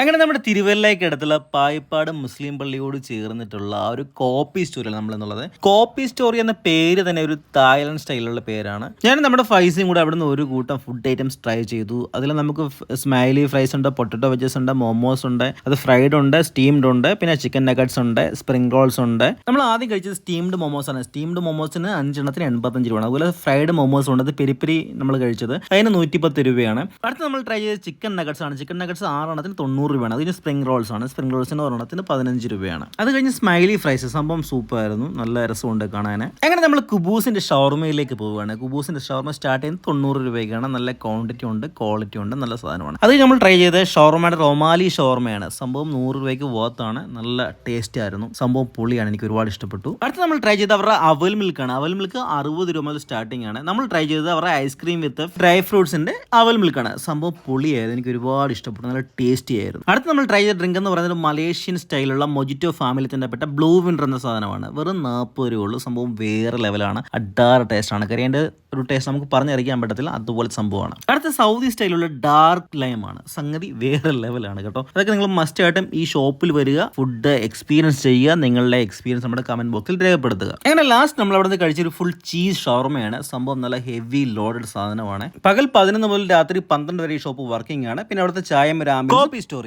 അങ്ങനെ നമ്മുടെ തിരുവല്ലയ്ക്ക് അടുത്തുള്ള പായിപ്പാട് മുസ്ലിം പള്ളിയോട് ചേർന്നിട്ടുള്ള ആ ഒരു കോപ്പി സ്റ്റോറിയാണ് നമ്മൾ എന്നുള്ളത് കോപ്പി സ്റ്റോറി എന്ന പേര് തന്നെ ഒരു തായ്ലൻഡ് സ്റ്റൈലുള്ള പേരാണ്. ഞാൻ നമ്മുടെ ഫൈസും കൂടെ അവിടുന്ന് ഒരു കൂട്ടം ഫുഡ് ഐറ്റംസ് ട്രൈ ചെയ്തു. അതിൽ നമുക്ക് സ്മൈലി ഫ്രൈസ് ഉണ്ട് പൊട്ടറ്റോ വെജസ് ഉണ്ട് മോമോസ് ഉണ്ട് അത് ഫ്രൈഡ് ഉണ്ട് സ്റ്റീംഡ് ഉണ്ട് പിന്നെ ചിക്കൻ നഗറ്റ്സ് ഉണ്ട് സ്പ്രിംഗ് റോൾസ് ഉണ്ട്. നമ്മൾ ആദ്യം കഴിച്ചത് സ്റ്റീംഡ് മോമോസ് ആണ്. സ്റ്റീംഡ് മോമോസിന് അഞ്ചെണ്ണത്തിന് എൺപത്തഞ്ച് രൂപയാണ്. അതുപോലെ ഫ്രൈഡ് മോമോസ് ഉണ്ട്. അത് പെരിപ്പെരി നമ്മൾ കഴിച്ചത്. അതിന് നൂറ്റിപ്പത്ത് രൂപയാണ്. അടുത്ത് നമ്മൾ ട്രൈ ചെയ്തത് ചിക്കൻ നഗറ്റ്സ് ആണ്. ചിക്കൻ നഗറ്റ്സ് ആറെണ്ണത്തിന് തൊണ്ണൂറ് രൂപയാണ്. അതിന് സ്പ്രിംഗ് റോൾസ് ആണ്. സ്പ്രിംഗ് റോൾസിന് ഒരെണ്ണത്തിന് പതിനഞ്ച് രൂപയാണ്. അത് കഴിഞ്ഞ് സ്മൈലി ഫ്രൈസ് സംഭവം സൂപ്പർ ആയിരുന്നു. നല്ല രസമുണ്ട് കാണാൻ അങ്ങനെ നമ്മൾ കുബൂസിന്റെ ഷവർമയിലേക്ക് പോവുകയാണ്. കുബൂസിന്റെ ഷവർമ സ്റ്റാർട്ട് ചെയ്യുന്നത് തൊണ്ണൂറ് രൂപയ്ക്കാണ്. നല്ല ക്വാണ്ടിറ്റി ഉണ്ട് ക്വാളിറ്റി ഉണ്ട് നല്ല സാധനമാണ്. അത് നമ്മൾ ട്രൈ ചെയ്ത് ഷവർമയുടെ റൊമാലി ഷവർമയാണ്. സംഭവം നൂറ് രൂപയ്ക്ക് വർത്താണ് നല്ല ടേസ്റ്റ് ആയിരുന്നു. സംഭവം പൊളിയാണ്. എനിക്ക് ഒരുപാട് ഇഷ്ടപ്പെട്ടു. അടുത്ത് നമ്മൾ ട്രൈ ചെയ്ത അവരുടെ അവൽ മിൽക്ക് ആണ്. അവൽ മിൽക്ക് അറുപത് രൂപ മുതൽ സ്റ്റാർട്ടിംഗ് ആണ്. നമ്മൾ ട്രൈ ചെയ്തത് അവരുടെ ഐസ്ക്രീം വിത്ത് ഡ്രൈ ഫ്രൂട്ട്സിന്റെ അവൽ മിൽക്കാണ് സംഭവം പൊളിയായിരുന്നു. എനിക്ക് ഒരുപാട് ഇഷ്ടപ്പെട്ടു. നല്ല ടേസ്റ്റി ആയിരുന്നു. അടുത്ത് നമ്മൾ ട്രൈ ചെയ്ത ഡ്രിങ്ക് എന്ന് പറയുന്നത് മലേഷ്യൻ സ്റ്റൈലുള്ള മൊജിറ്റോ ഫാമിലി തന്നെ പെട്ട ബ്ലൂ വിൻഡർ എന്ന സാധനമാണ്. വെറും നാൽപ്പത് രൂപ ഉള്ളൂ. സംഭവം വേറെ ലെവലാണ് അഡാറ് ടേസ്റ്റ് ആണ്. കാര്യം അതിന്റെ ഒരു ടേസ്റ്റ് നമുക്ക് പറഞ്ഞറിയിക്കാൻ പറ്റത്തില്ല. അതുപോലെ സംഭവമാണ്. അടുത്ത സൗദി സ്റ്റൈലുള്ള ഡാർക്ക് ലൈം ആണ്. സംഗതി വേറെ ലെവലാണ് കേട്ടോ. അതൊക്കെ നിങ്ങൾ മസ്റ്റ് ആയിട്ടും ഈ ഷോപ്പിൽ വരിക ഫുഡ് എക്സ്പീരിയൻസ് ചെയ്യുക നിങ്ങളുടെ എക്സ്പീരിയൻസ് നമ്മുടെ കമന്റ് ബോക്സിൽ രേഖപ്പെടുത്തുക. അങ്ങനെ ലാസ്റ്റ് നമ്മൾ അവിടെ നിന്ന് കഴിച്ചൊരു ഫുൾ ചീസ് ഷവർമയാണ് സംഭവം നല്ല ഹെവി ലോഡഡ് സാധനമാണ്. പകൽ പതിനൊന്ന് മുതൽ രാത്രി പന്ത്രണ്ട് വരെ ഈ ഷോപ്പ് വർക്കിംഗ് ആണ്. പിന്നെ അവിടുത്തെ ചായം രാമ കോപ്പി സ്റ്റോറി